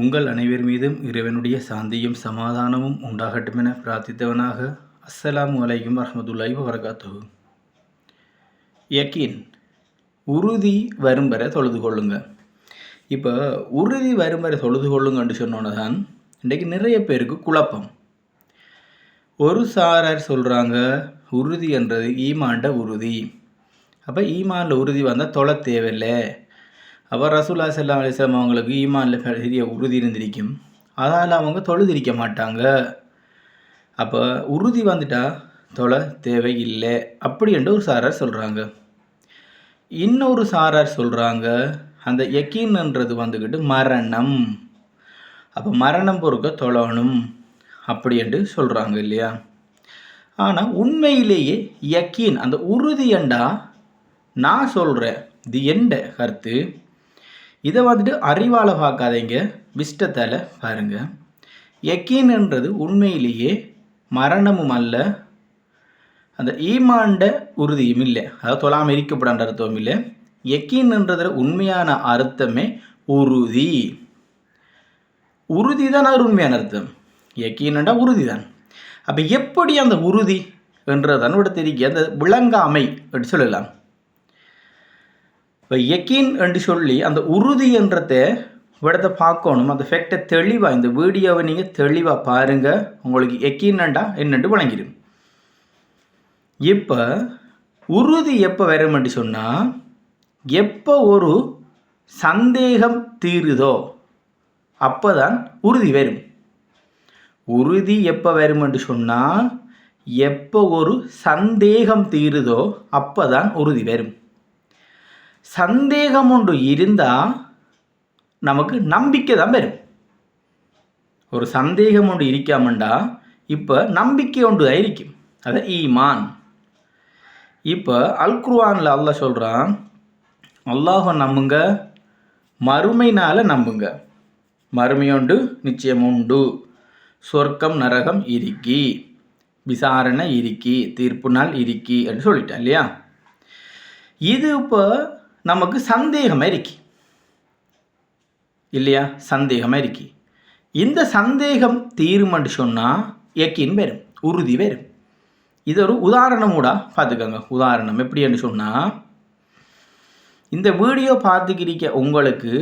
உங்கள் அனைவர் மீதும் இறைவனுடைய சாந்தியும் சமாதானமும் உண்டாகட்டும் என பிரார்த்தித்தவனாக அஸ்ஸலாமு அலைக்கும் வரமத்துல்லாஹி வரகாத்து யக்கீன் உறுதி வரும் வரை தொழுது கொள்ளுங்க. இப்போ உறுதி வரும் வரை தொழுது கொள்ளுங்கன்னு சொன்னோன்னு தான் இன்றைக்கு நிறைய பேருக்கு குழப்பம். ஒரு சாரார் சொல்கிறாங்க உறுதி என்றது ஈமாண்ட உறுதி. அப்போ ஈமானில் உறுதி வந்தால் தொலை தேவையில்லை. அப்போ ரசூல்லா சல்லா அலிஸ்லாம் அவங்களுக்கு ஈமானில் பெரிய உறுதி இருந்திருக்கும். அதனால் அவங்க தொழுதிரிக்க மாட்டாங்க. அப்போ உறுதி வந்துட்டா தொலை தேவையில்லை அப்படி என்று ஒரு சாரார் சொல்கிறாங்க இன்னொரு சாரார் சொல்கிறாங்க அந்த யக்கீன்ன்றது வந்துக்கிட்டு மரணம். அப்போ மரணம் பொறுக்க தொழணும் அப்படி என்று சொல்கிறாங்க இல்லையா? ஆனால் உண்மையிலேயே யக்கீன் அந்த உறுதியண்டா நான் சொல்கிறேன் இது எண்ட கருத்து? இதை வந்துட்டு அறிவால் பார்க்காதீங்க விஷ்டத்தால் பாருங்கள் யக்கீன்ன்றது உண்மையிலேயே மரணமும் அல்ல அந்த ஈமாண்ட உறுதியும் இல்லை. அதாவது தொழாமல் இருக்கப்படான்ற அர்த்தமும் இல்லை. யக்கீன்ன்றதில் உண்மையான அர்த்தமே உறுதி. உறுதி தான் அது உண்மையான அர்த்தம். யக்கீன்டா உறுதி தான் அப்போ எப்படி அந்த உறுதி என்றதான் விட தெரியும் அந்த விளங்காமை என்று சொல்லலாம். இப்போ யக்கீன் என்று சொல்லி அந்த உறுதி என்றதை விடத்தை பார்க்கணும். அந்த ஃபேக்டை தெளிவாக இந்த வீடியோவை நீங்கள் தெளிவாக பாருங்கள் உங்களுக்கு யக்கீனண்டா என்னென்று வழங்கிடும். இப்போ உறுதி எப்போ வரும்னு சொன்னால் எப்போ ஒரு சந்தேகம் தீருதோ அப்போ தான் உறுதி வரும். உறுதி எப்போ வருமென்று சொன்னால் எப்போ ஒரு சந்தேகம் தீருதோ அப்போ தான் உறுதி வரும். சந்தேகம் ஒன்று இருந்தால் நமக்கு நம்பிக்கை தான் வரும். ஒரு சந்தேகம் ஒன்று இருக்காமண்டா இப்போ நம்பிக்கை ஒன்று தான் இருக்கும். அது ஈமான். இப்போ அல் குர்ஆனில் அல்லாஹ் சொல்கிறான் அல்லாஹை நம்புங்க மறுமைனால் நம்புங்க. மறுமையுண்டு நிச்சயம் உண்டு. சொர்க்கம் நரகம் இருக்கி விசாரணை இருக்கி தீர்ப்பு நாள் இருக்கி அப்படின்னு சொல்லிட்டேன் இல்லையா? இது இப்போ நமக்கு சந்தேகமாக இருக்கு. இல்லையா? சந்தேகமாக இருக்கு. இந்த சந்தேகம் தீருமென்று சொன்னால் எக்கின் வரும் உறுதி வரும் இது ஒரு உதாரணமூடா பார்த்துக்கோங்க. உதாரணம் எப்படின்னு சொன்னால் இந்த வீடியோ பார்த்துக்கிறிக்க உங்களுக்கு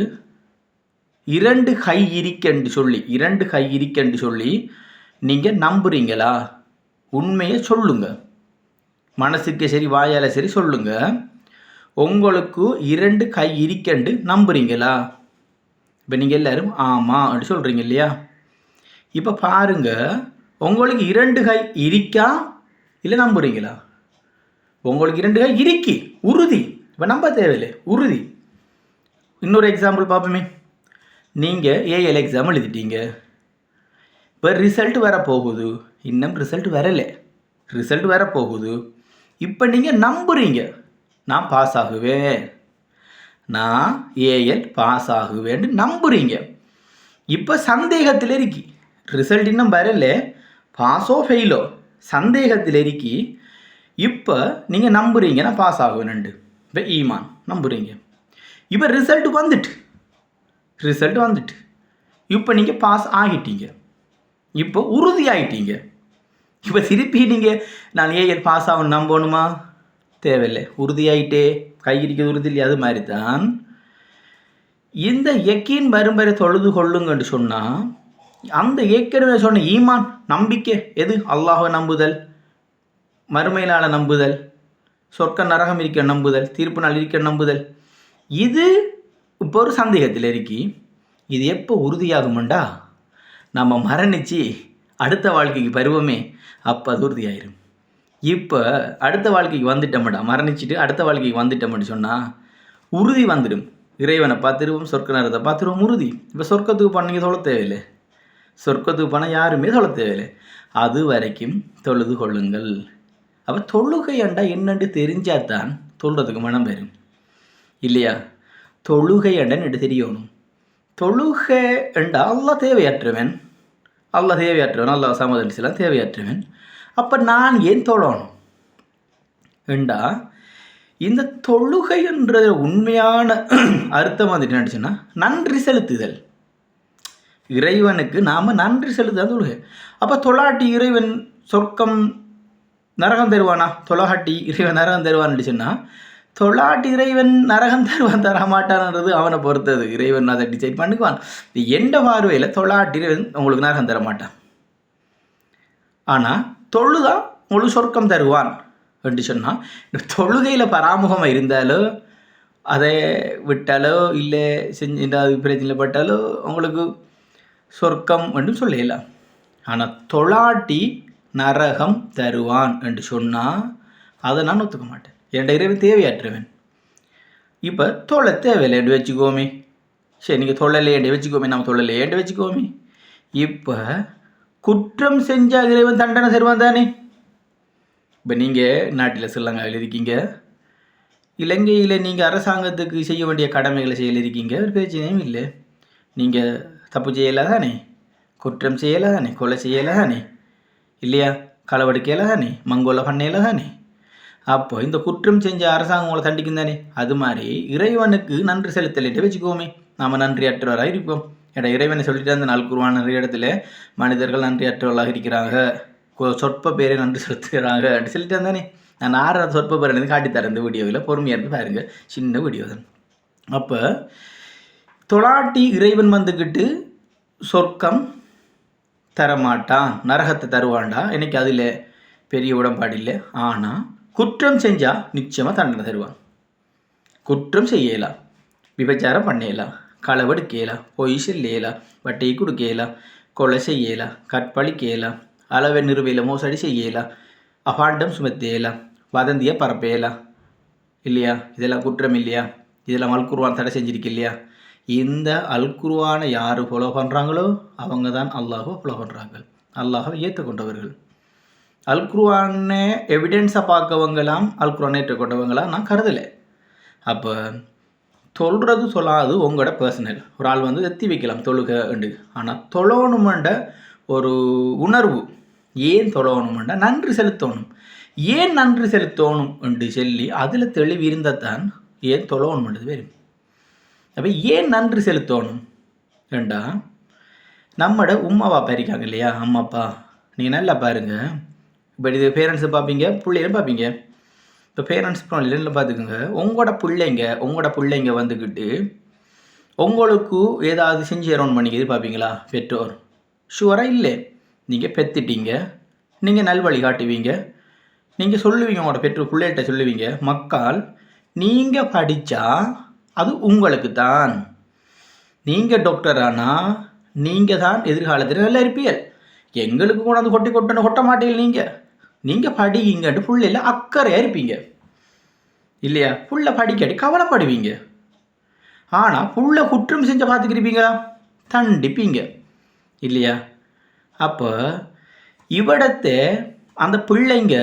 இரண்டு கை இருக்கன்று சொல்லி இரண்டு கை இருக்கன்று சொல்லி நீங்கள் நம்புறீங்களா? உண்மையை சொல்லுங்கள் மனசுக்கு சரி வாயால் சரி சொல்லுங்கள் உங்களுக்கு இரண்டு கை இருக்கண்டு நம்புறீங்களா? இப்போ நீங்கள் எல்லோரும் ஆமாம் அப்படின்னு சொல்கிறீங்க இல்லையா? இப்போ பாருங்க உங்களுக்கு இரண்டு கை இருக்கா இல்லை நம்புறீங்களா? உங்களுக்கு இரண்டு கை இருக்கி உறுதி. இப்போ நம்ப தேவையில்லை உறுதி. இன்னொரு எக்ஸாம்பிள் பார்ப்போமே. நீங்கள் ஏஎல் எக்ஸாம் எழுதிட்டீங்க. இப்போ ரிசல்ட் வர போகுது இன்னும் ரிசல்ட் வரலை. ரிசல்ட் வர போகுது இப்போ நீங்கள் நம்புறீங்க. நான் பாஸ் ஆகுவேன். நான் ஏஎல் பாஸ் ஆகுவேன்னு நம்புறீங்க. இப்போ சந்தேகத்தில் இருக்கி. ரிசல்ட் இன்னும் வரல. பாஸோ ஃபெயிலோ சந்தேகத்தில் இருக்கி. இப்போ நீங்கள் நம்புறீங்க நான் பாஸ் ஆகுவேன்ண்டு இப்போ ஈமான் நம்புறீங்க. இப்போ ரிசல்ட் வந்துட்டு. ரிசல்ட் வந்துட்டு. இப்போ நீங்கள் பாஸ் ஆகிட்டீங்க. இப்போ உறுதி ஆகிட்டீங்க இப்போ திருப்பி நீங்கள் நான் ஏஎல் பாஸ் ஆகணும் நம்பணுமா? தேவையில்லை. உறுதியாயிட்டே கையிடிக்கிறது உறுதி இல்லையா? அது மாதிரி தான் இந்த எக்கீன் வரும் வரை தொழுது கொள்ளுங்கன்னு சொன்னால் அந்த ஏற்கனவே சொன்ன ஈமான் நம்பிக்கை எது? அல்லாஹை நம்புதல் மறுமையிலான நம்புதல் சொர்க்க நரகம் இருக்க நம்புதல் தீர்ப்பு நாள் இருக்க நம்புதல். இது இப்போ ஒரு சந்தேகத்தில் இருக்கி இது எப்போ உறுதியாகுமெண்டா? நம்ம மரணிச்சு அடுத்த வாழ்க்கைக்கு பருவமே அப்போ அது உறுதியாயிரும். இப்போ அடுத்த வாழ்க்கைக்கு வந்துட்டோம்டா மரணிச்சுட்டு அடுத்த வாழ்க்கைக்கு வந்துட்டோம்னு சொன்னால் உறுதி வந்துடும். இறைவனை பார்த்துருவோம் சொர்க்க நேரத்தை பார்த்துருவோம் உறுதி. இப்போ சொர்க்கத்துக்கு பண்ணீங்க சொல்ல தேவையில்லை. சொர்க்கத்துக்கு பண்ண யாருமே சொல்ல தேவையில்லை. அது வரைக்கும் தொழுது கொள்ளுங்கள். அப்போ தொழுகை அண்டா என்னென்று தெரிஞ்சால் தான் தொழுறதுக்கு மனம் வரும். இல்லையா? தொழுகை அண்டன்னு தெரியணும். தொழுகை என்றா அல்லா தேவையற்றவன். அல்லா தேவையற்றவன் அல்லா சமாதானிச்சலாம் தேவையற்றவன். அப்போ நான் ஏன் தொழணும்? ஏண்டா? இந்த தொழுகை என்ற உண்மையான அர்த்தம் வந்துட்டு நினச்சுன்னா நன்றி செலுத்துதல். இறைவனுக்கு நாம் நன்றி செலுத்த தொழுகை. அப்போ தொலாட்டி இறைவன் சொர்க்கம் நரகம் தருவானா? தொலாட்டி இறைவன் நரகம் தருவான்னு சொன்னால் தொலாட்டி இறைவன் நரகம் தருவான் தர மாட்டான்ன்றது அவனை பொறுத்தது. இறைவன் அதை டிசைட் பண்ணிக்குவான் இது எந்த பார்வையில் தொலாட்டி இறைவன் உங்களுக்கு நரகம் தர மாட்டான்? ஆனால் தொழுதா முழு சொர்க்கம் தருவான்? என்று சொன்னால் தொழுகையில் பராமுகமாக இருந்தாலோ அதை விட்டாலோ இல்லை செஞ்சு ஏதாவது பிரச்சனை பட்டாலோ உங்களுக்கு சொர்க்கம் என்று சொல்லலாம் ஆனால் தொளாட்டி நரகம் தருவான் என்று சொன்னால் அதை நான் ஒத்துக்க மாட்டேன். என் இறைவன் தேவையாற்றுவேன்? இப்போ தொலை தேவையில்லை வச்சுக்கோமே. சரி நீங்கள் தொழலையேண்டு வச்சுக்கோமே நம்ம தொழலையேண்டு வச்சுக்கோமே. இப்போ குற்றம் செஞ்சால் இறைவன் தண்டனை செய்வான் தானே? இப்போ நீங்கள் நாட்டில் ஸ்ரீலங்காவில் இருக்கீங்க. இலங்கையில் நீங்கள் அரசாங்கத்துக்கு செய்ய வேண்டிய கடமைகளை செய்யல இருக்கீங்க. ஒரு பிரச்சனையும் இல்லை. நீங்கள் தப்பு செய்யலை தானே? குற்றம் செய்யலை தானே? கொலை செய்யலை தானே? இல்லையா? களவெடுக்கையில் தானே? மங்கோலை பண்ணையில தானே? அப்போ இந்த குற்றம் செஞ்ச அரசாங்கம் உங்களை தண்டிக்கும் தானே? அது மாதிரி இறைவனுக்கு நன்றி செலுத்தலைட்டு வச்சுக்கோமே. நாம் நன்றி அற்றவராக இருப்போம். ஏடா இறைவனை சொல்லிட்டு அந்த நாள் குருவான நிறைய இடத்துல மனிதர்கள் நன்றி அற்றவர்களாக இருக்கிறாங்க சொற்ப பேரை நன்றி செலுத்துகிறாங்க அப்படி சொல்லிட்டு வந்தானே. நான் ஆறு சொற்ப பேர் காட்டித்தரேன் இந்த வீடியோவில். பொறுமையாக இருந்து பாருங்கள் சின்ன வீடியோ தான். அப்போ தொலாட்டி இறைவன் வந்துக்கிட்டு சொர்க்கம் தரமாட்டான் நரகத்தை தருவான்டா. எனக்கு அதில் பெரிய உடன்பாடு இல்லை. ஆனால் குற்றம் செஞ்சால் நிச்சயமாக தண்டனை தருவான். குற்றம் செய்யலாம். விபச்சாரம் பண்ணிடலாம் களவெடுக்கலாம் பொய் சொல்லலாம் வட்டியை கொடுக்கலாம் கொலை செய்யல கற்பழிக்கலாம் அளவை நிறுவையில் மோசடி செய்யல அபாண்டம் சுமத்தியல வதந்தியை பரப்பையல இல்லையா? இதெல்லாம் குற்றம் இல்லையா? இதெல்லாம் அல்குருவான் தடை செஞ்சிருக்கு இல்லையா இந்த அல்குருவானை யார் ஃபாலோ பண்ணுறாங்களோ அவங்க தான் அல்லாஹோ ஃபாலோ பண்ணுறாங்க அல்லாஹை ஏற்றுக்கொண்டவர்கள். அல்குருவானே எவிடென்ஸை பார்க்கவங்களாம் அல்குருவானை ஏற்றுக்கொண்டவங்களாம் நான் கருதலை. அப்போ சொல்கிறது சொல்லாது உங்களோட பர்சனல் ஒரு ஆள் வந்து எத்தி வைக்கலாம் தொழுக உண்டு ஆனால் தொழணுமெண்ட ஒரு உணர்வு ஏன் தொழணுமெண்டா நன்றி செலுத்தணும். ஏன் நன்றி செலுத்தணும் என்று சொல்லி அதில் தெளிவு இருந்தால் தான் ஏன் தொழணுமென்றது வரும் அப்போ ஏன் நன்றி செலுத்தணும் ஏண்டா நம்மட உம்மா பாப்பா இருக்காங்க இல்லையா? அம்மா அப்பா நீங்கள் நல்லா பாருங்கள் இப்போ இது பேரண்ட்ஸை பார்ப்பீங்க பிள்ளைகளும் பார்ப்பீங்க. இப்போ பேரண்ட்ஸ் ப்ராப்ளம் பார்த்துக்கோங்க. உங்களோட பிள்ளைங்க உங்களோட பிள்ளைங்க வந்துக்கிட்டு உங்களுக்கு ஏதாவது செஞ்சு அரௌண்ட் பண்ணி எதிர்பார்ப்பீங்களா? பெற்றோர். ஷுவராக இல்லை. நீங்கள் பெற்றுட்டீங்க நீங்கள் நல்வழி காட்டுவீங்க. நீங்கள் சொல்லுவீங்க உங்களோட பெற்றோர் பிள்ளைகிட்ட சொல்லுவீங்க. மக்கள் நீங்கள் படித்தா அது உங்களுக்கு தான் நீங்கள் டாக்டர் ஆனால் நீங்கள் தான் எதிர்காலத்தில் நல்லா இருப்பீர்கள். எங்களுக்கு கூட அது கொட்டி கொட்டணும் கொட்ட மாட்டீங்க நீங்கள் நீங்கள் படிங்கன்ட்டு பிள்ளையில் அக்கறையாக இருப்பீங்க. இல்லையா? புள்ள படிக்காட்டி கவலைப்படுவீங்க. ஆனால் புள்ள குற்றம் செஞ்ச பார்த்துக்கிருப்பீங்க தண்டிப்பீங்க. இல்லையா? அப்போ இவ்விடத்தை அந்த பிள்ளைங்க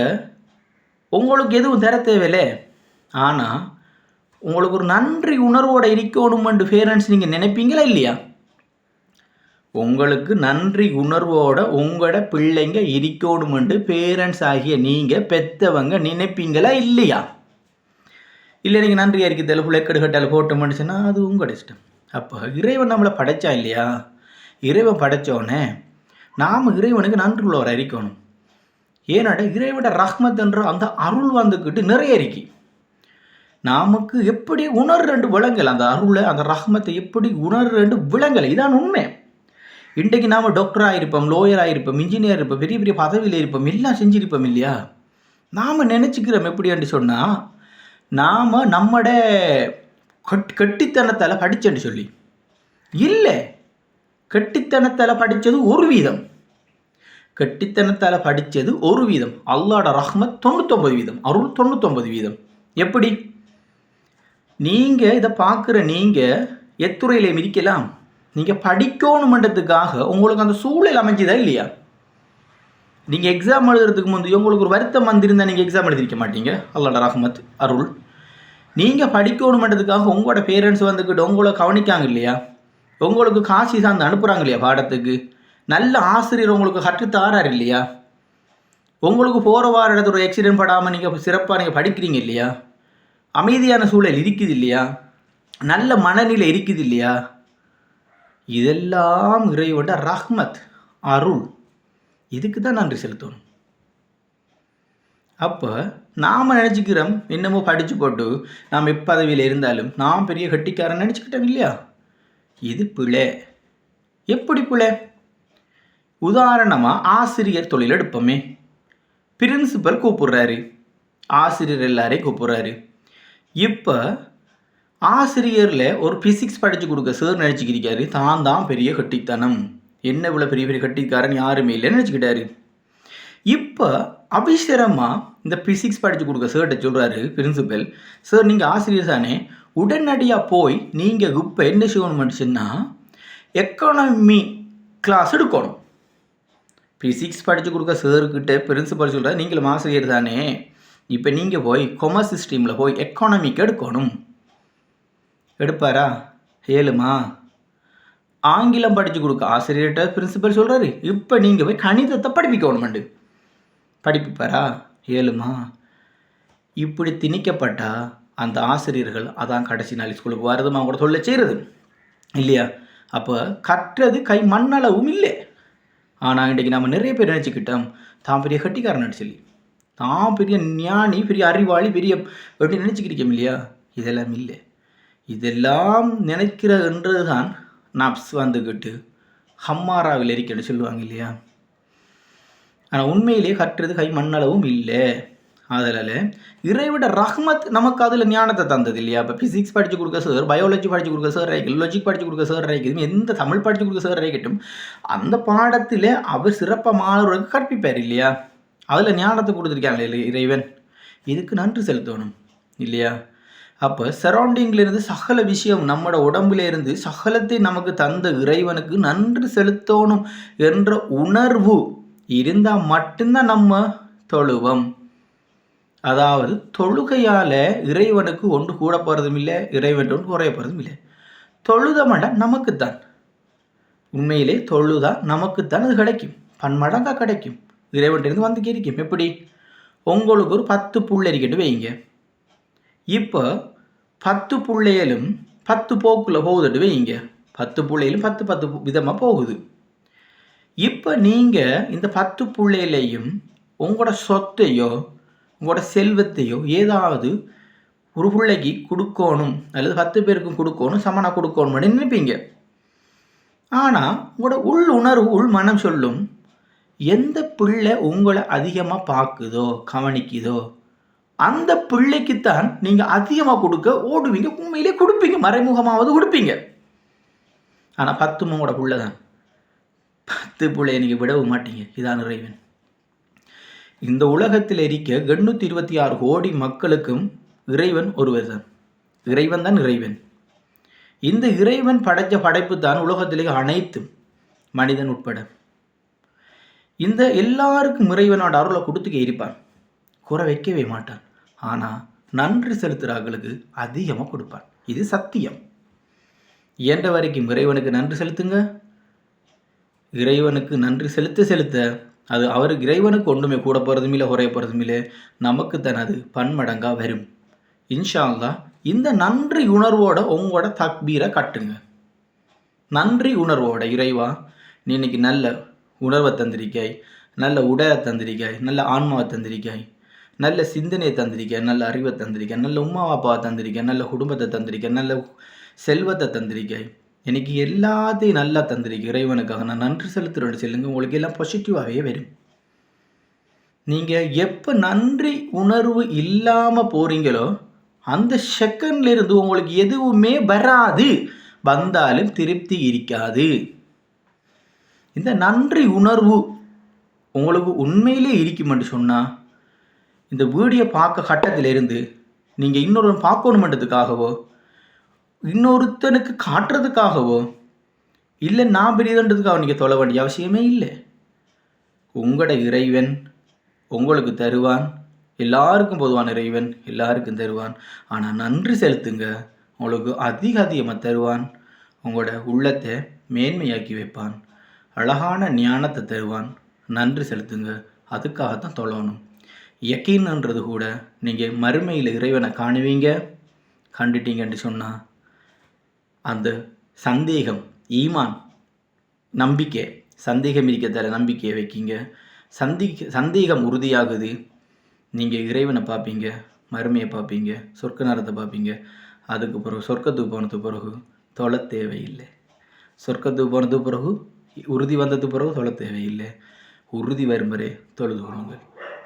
உங்களுக்கு எதுவும் தர தேவையில்லை. ஆனால் உங்களுக்கு ஒரு நன்றி உணர்வோடு இருக்கணுமென்று பேரண்ட்ஸ் நீங்கள் நினைப்பீங்களா இல்லையா? உங்களுக்கு நன்றி உணர்வோட உங்களோட பிள்ளைங்க இருக்கணுமென்று பேரண்ட்ஸ் ஆகிய நீங்கள் பெற்றவங்க நினைப்பீங்களா இல்லையா? இல்லை நீங்கள் நன்றி அறிக்கை தெல புழைக்கடு கட்டால் போட்ட மனுஷனா அது உங்களோட இஷ்டம். அப்போ இறைவன் நம்மளை படைச்சா இல்லையா? இறைவன் படைத்தோடனே நாம் இறைவனுக்கு நன்றி உள்ளவர் அறிக்கணும் ஏன்னாடா இறைவட ரஹ்மத்ன்ற அந்த அருள் வந்துக்கிட்டு நிறைய இருக்கு. நமக்கு எப்படி உணர் ரெண்டு விலங்கல் அந்த அருளை அந்த ரஹ்மத்தை எப்படி உணர் ரெண்டு விலங்கல் இதான் உண்மை. இன்றைக்கு நாம் டாக்டராக இருப்போம் லோயராக இருப்போம் இன்ஜினியர் இருப்போம் பெரிய பெரிய பதவியில் இருப்போம் எல்லாம் செஞ்சுருப்போம் இல்லையா? நாம் நினச்சிக்கிறோம் எப்படின்னு சொன்னால் நாம் நம்மட கட் கட்டித்தனத்தால் படித்தேன்னு சொல்லி. இல்லை கெட்டித்தனத்தால் படித்தது ஒரு வீதம். கெட்டித்தனத்தால் படித்தது ஒரு வீதம். அல்லாட ரஹ்மத் தொண்ணூத்தொம்பது வீதம். அருள் தொண்ணூத்தொம்பது வீதம். எப்படி? நீங்கள் இதை பார்க்குற நீங்கள் எத்துறையில் மிதிக்கலாம். நீங்கள் படிக்கணுமன்றதுக்காக உங்களுக்கு அந்த சூழல் அமைஞ்சுதா இல்லையா? நீங்கள் எக்ஸாம் எழுதுறதுக்கு முந்தைய உங்களுக்கு ஒரு வருத்தம் வந்திருந்தால் நீங்கள் எக்ஸாம் எழுதிருக்க மாட்டீங்க. அல்லாட ரஹ்மத் அருள். நீங்கள் படிக்கணுமன்றதுக்காக உங்களோட பேரண்ட்ஸ் வந்துக்கிட்டு உங்களை கவனிக்காங்க இல்லையா? உங்களுக்கு காசி சார்ந்து அனுப்புகிறாங்க இல்லையா பாடத்துக்கு? நல்ல ஆசிரியர் உங்களுக்கு கற்றுத்தாரார் இல்லையா? உங்களுக்கு போகிற வார இடத்துல ஒரு ஆக்சிடென்ட் படாமல் நீங்கள் சிறப்பாக நீங்கள் படிக்கிறீங்க இல்லையா? அமைதியான சூழல் இருக்குது இல்லையா? நல்ல மனநிலை இருக்குது இல்லையா? இதெல்லாம் இறைவோட ரஹ்மத் அருள். இதுக்கு தான் நன்றி செலுத்தணும். அப்போ நாம் நினச்சிக்கிறோம் என்னமோ படித்து போட்டு நாம் எப்பதவியில் இருந்தாலும் நாம் பெரிய கட்டிக்காரன் நினச்சிக்கிட்டோம் இல்லையா? இது பிழை. எப்படி பிழை? உதாரணமாக ஆசிரியர் தொழில் எடுப்போமே. பிரின்சிபல் கூப்பிடுறாரு. ஆசிரியர் எல்லாரையும் கூப்பிடுறாரு. இப்போ ஆசிரியரில் ஒரு ஃபிசிக்ஸ் படித்து கொடுக்க சார் நினச்சிக்கிறிக்காரு தான் தான் பெரிய கட்டித்தனம். என்ன இவ்வளோ பெரிய பெரிய கட்டிக்காரன் யாருமே இல்லைன்னு நினச்சிக்கிட்டாரு. இப்போ அபிஷரமாக இந்த ஃபிசிக்ஸ் படித்து கொடுக்க சார்கிட்ட சொல்கிறாரு பிரின்சிபல் சார் நீங்கள் ஆசிரியர் தானே. உடனடியாக போய் நீங்கள் இப்போ என்ன செய்யணும் சொன்னால் எக்கானமி கிளாஸ் எடுக்கணும். ஃபிசிக்ஸ் படித்து கொடுக்க சார்கிட்ட பிரின்சிபல் சொல்கிறார் நீங்களும் ஆசிரியர் தானே. இப்போ நீங்கள் போய் கொமர்ஸ் ஸ்ட்ரீமில் போய் எக்கானமிக்கு எடுக்கணும். எடுப்பாரா? ஏழுமா? ஆங்கிலம் படித்து கொடுக்க ஆசிரியர்கிட்ட பிரின்சிபல் சொல்கிறாரு இப்போ நீங்கள் போய் கணிதத்தை படிப்பிக்கணுமெண்டு படிப்பிப்பாரா? ஏழுமா? இப்படி திணிக்கப்பட்டா அந்த ஆசிரியர்கள் அதான் கடைசி நாள் ஸ்கூலுக்கு வரதுமா கூட சொல்ல செய்கிறது இல்லையா? அப்போ கற்றது கை மண்ணளவும் இல்லை. ஆனால் இன்றைக்கி நம்ம நிறைய பேர் நினச்சிக்கிட்டோம் தான் பெரிய கட்டிக்காரன் சொல்லி. தான் பெரிய ஞானி பெரிய அறிவாளி பெரிய எப்படி நினச்சிக்கிட்டோம் இல்லையா? இதெல்லாம் இல்லை. இதெல்லாம் நினைக்கிற என்றது தான் நப்ஸ் வந்துக்கிட்டு ஹம்மாராவில் இருக்கன்னு சொல்லுவாங்க இல்லையா? ஆனால் உண்மையிலே கட்டுறது கை மண்ணளவும் இல்லை. அதனால் இறைவிட ரஹ்மத் நமக்கு அதில் ஞானத்தை தந்தது இல்லையா? இப்போ ஃபிசிக்ஸ் படித்து கொடுக்க சார் பயாலஜி படித்து கொடுக்க சார் ரைக்கல் லாஜிக் படித்து கொடுக்க சார் ரைக்கட்டும் எந்த தமிழ் படித்து கொடுக்க சார் ரைக்கட்டும் அந்த பாடத்தில் அவர் சிறப்பாக மாணவர்களுக்கு கற்பிப்பார் இல்லையா? அதில் ஞானத்தை கொடுத்துருக்காங்க இல்லை இறைவன்? இதுக்கு நன்றி செலுத்தணும் இல்லையா? அப்போ சரௌண்டிங்லேருந்து சகல விஷயம் நம்மளோட உடம்புலேருந்து சகலத்தை நமக்கு தந்த இறைவனுக்கு நன்றி செலுத்தணும் என்ற உணர்வு இருந்தால் மட்டும்தான் நம்ம தொழுவம். அதாவது தொழுகையால் இறைவனுக்கு ஒன்று கூட போகிறதும் இல்லை இறைவன் ஒன்று குறைய போகிறதும் இல்லை தொழுதமட நமக்குத்தான். உண்மையிலே தொழுதா நமக்குத்தான் அது கிடைக்கும். பன்மடங்காக கிடைக்கும். இறைவன்கிட்டருந்து வந்து கிடைக்கும் எப்படி? உங்களுக்கு ஒரு பத்து புல் வைங்க. இப்போ பத்து பிள்ளையிலும் பத்து போக்கில் போகுதுட்டு இங்கே. பத்து பிள்ளையிலும் பத்து பத்து விதமாக போகுது. இப்போ நீங்கள் இந்த பத்து பிள்ளையிலையும் உங்களோட சொத்தையோ உங்களோட செல்வத்தையோ ஏதாவது ஒரு பிள்ளைக்கு கொடுக்கணும் அல்லது பத்து பேருக்கும் கொடுக்கணும் சமனாக கொடுக்கணும்னு நினைப்பீங்க. ஆனால் உங்களோட உள் உணர்வு உள் மனம் சொல்லும் எந்த பிள்ளை உங்களை அதிகமாக பார்க்குதோ கவனிக்குதோ அந்த பிள்ளைக்குத்தான் நீங்கள் அதிகமாக கொடுக்க ஓடுவீங்க. உண்மையிலே கொடுப்பீங்க. மறைமுகமாவது கொடுப்பீங்க. ஆனால் பத்து மூவோட பிள்ளை தான் பத்து பிள்ளையை நீங்கள் விடவும் மாட்டீங்க. இதான் இறைவன். இந்த உலகத்தில் இருக்க எண்ணூற்றி இருபத்தி ஆறு கோடி மக்களுக்கும் இறைவன் ஒருவர் தான் இறைவன் தான் இறைவன். இந்த இறைவன் படைத்த படைப்பு தான் உலகத்திலே அனைத்தும் மனிதன் உட்பட. இந்த எல்லாருக்கும் இறைவனோட அருளை கொடுத்துக்க இருப்பான். குறை வைக்கவே மாட்டான். ஆனால் நன்றி செலுத்துகிறார்களுக்கு அதிகமாக கொடுப்பான். இது சத்தியம். இயன்ற வரைக்கும் இறைவனுக்கு நன்றி செலுத்துங்க. இறைவனுக்கு நன்றி செலுத்த செலுத்த அது அவருக்கு இறைவனுக்கு ஒன்றுமே கூட போகிறதும் இல்லை குறைய போகிறதும் இல்லை. நமக்கு தனது பன்மடங்காக வரும். இன்ஷால்லா இந்த நன்றி உணர்வோட உங்களோட தக்பீரை கட்டுங்க. நன்றி உணர்வோட இறைவா நீ இன்னைக்கு நல்ல உணர்வை தந்திரிக்காய் நல்ல உடையை தந்திரிக்காய் நல்ல ஆன்மாவை தந்திரிக்காய் நல்ல சிந்தனையை தந்திருக்கேன் நல்ல அறிவை தந்திருக்கேன் நல்ல உமா அப்பாவை தந்திருக்கேன் நல்ல குடும்பத்தை தந்திருக்கேன் நல்ல செல்வத்தை தந்திருக்கேன் எனக்கு எல்லாத்தையும் நல்லா தந்திருக்கேன் இறைவனுக்காக நான் நன்றி செலுத்துகிறேன் சொல்லுங்க உங்களுக்கு எல்லாம் பாசிட்டிவாகவே வரும். நீங்கள் எப்போ நன்றி உணர்வு இல்லாமல் போகிறீங்களோ அந்த செகண்ட்லேருந்து உங்களுக்கு எதுவுமே வராது. வந்தாலும் திருப்தி இருக்காது. இந்த நன்றி உணர்வு உங்களுக்கு உண்மையிலே இருக்குமென்று சொன்னால் இந்த வீடியோ பார்க்க கட்டத்திலிருந்து நீங்கள் இன்னொரு பார்க்கணுமன்றதுக்காகவோ இன்னொருத்தனுக்கு காட்டுறதுக்காகவோ இல்லை நான் பெரியதுன்றதுக்காக நீங்கள் தொலை வேண்டிய அவசியமே இல்லை. உங்களோட இறைவன் உங்களுக்கு தருவான். எல்லாருக்கும் பொதுவான இறைவன் எல்லாருக்கும் தருவான். ஆனால் நன்றி செலுத்துங்க. உங்களுக்கு அதிக அதிகமாக தருவான். உங்களோட உள்ளத்தை மேன்மையாக்கி வைப்பான். அழகான ஞானத்தை தருவான். நன்றி செலுத்துங்க. அதுக்காகத்தான் தொழணும். யக்கீன்ன்றது கூட நீங்கள் மறுமையில் இறைவனை காணுவீங்க. கண்டுட்டீங்கன்னு சொன்னால் அந்த சந்தேகம் ஈமான் நம்பிக்கை சந்தேகம் இருக்கத்தால நம்பிக்கையை வைக்கிங்க. சந்தி சந்தேகம் உறுதியாகுது. நீங்கள் இறைவனை பார்ப்பீங்க மறுமையை பார்ப்பீங்க சொர்க்க நேரத்தை பார்ப்பீங்க. அதுக்கு பிறகு சொர்க்கத்துக்கு போனது பிறகு தொலை தேவையில்லை. சொர்க்கத்துக்கு போனது பிறகு உறுதி வந்ததுக்கு பிறகு தொலை தேவையில்லை. உறுதி வரும் வரை தொழுது கொள்ளுங்கள்.